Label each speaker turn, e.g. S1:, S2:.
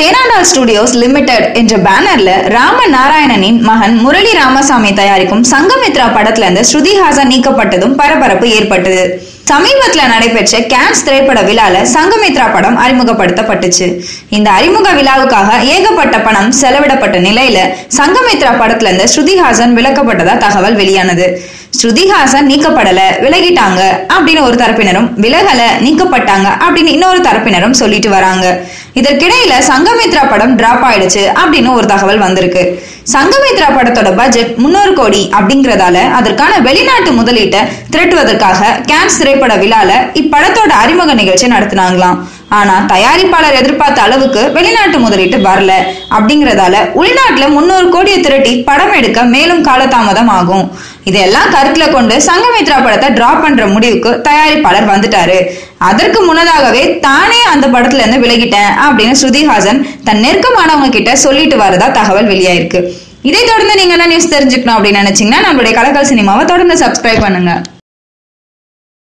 S1: தேனாண்டால் studios limited என்ற பேனர்ல ராம நாராயணனின் மகன் முரளி ராமசாமி தயாரிக்கும் சங்கமித்ரா படத்துல இருந்து ஸ்ருதிஹாசன் நீக்கப்பட்டதும் பரபரப்பு ஏற்பட்டது. சமீபத்துல நடைபெற்ற கேன்ஸ் திரைப்பட விழால சங்கமித்ரா படம் அறிமுகப்படுத்தப்பட்டுச்சு. இந்த அறிமுக விழாவுக்காக ஏகப்பட்ட பணம் செலவிடப்பட்ட நிலையில சங்கமித்ரா படத்துல இருந்து ஸ்ருதிஹாசன் விளக்கப்பட்டதா தகவல் வெளியானது. ஸ்ருதிஹாசன் நீக்கப்படல விலகிட்டாங்க அப்படின்னு ஒரு தரப்பினரும் விலகல நீக்கப்பட்டாங்க அப்படின்னு இன்னொரு தரப்பினரும் சொல்லிட்டு வராங்க. இதற்கிடையில சங்கமித்ரா படம் டிராப் ஆயிடுச்சு அப்படின்னு ஒரு தகவல் வந்திருக்கு. சங்கமித்ரா படத்தோட பட்ஜெட் முன்னூறு கோடி அப்படிங்கறதால அதற்கான வெளிநாட்டு முதலீட்டை திரட்டுவதற்காக கேன்ஸ் திரைப்பட விழால இப்படத்தோட அறிமுக நிகழ்ச்சி நடத்தினாங்களாம். ஆனா தயாரிப்பாளர் எதிர்பார்த்த அளவுக்கு வெளிநாட்டு முதலீட்டு வரல. அப்படிங்கறதால உள்நாட்டுல முன்னூறு கோடியை திரட்டி படம் எடுக்க மேலும் காலதாமதம் ஆகும். இதெல்லாம் கருத்துல கொண்டு சங்கமித்ரா படத்தை டிராப் பண்ற முடிவுக்கு தயாரிப்பாளர் வந்துட்டாரு. அதற்கு முன்னதாகவே தானே அந்த படத்துல இருந்து விலகிட்டேன் அப்படின்னு ஸ்ருதிஹாசன் தன் நெருக்கமானவங்க கிட்ட சொல்லிட்டு வரதா தகவல் வெளியாயிருக்கு. இதை தொடர்ந்து நீங்க என்ன நியூஸ் தெரிஞ்சுக்கணும் அப்படின்னு நினைச்சீங்கன்னா நம்மளுடைய கலக்கல் சினிமாவை தொடர்ந்து சப்ஸ்கிரைப் பண்ணுங்க.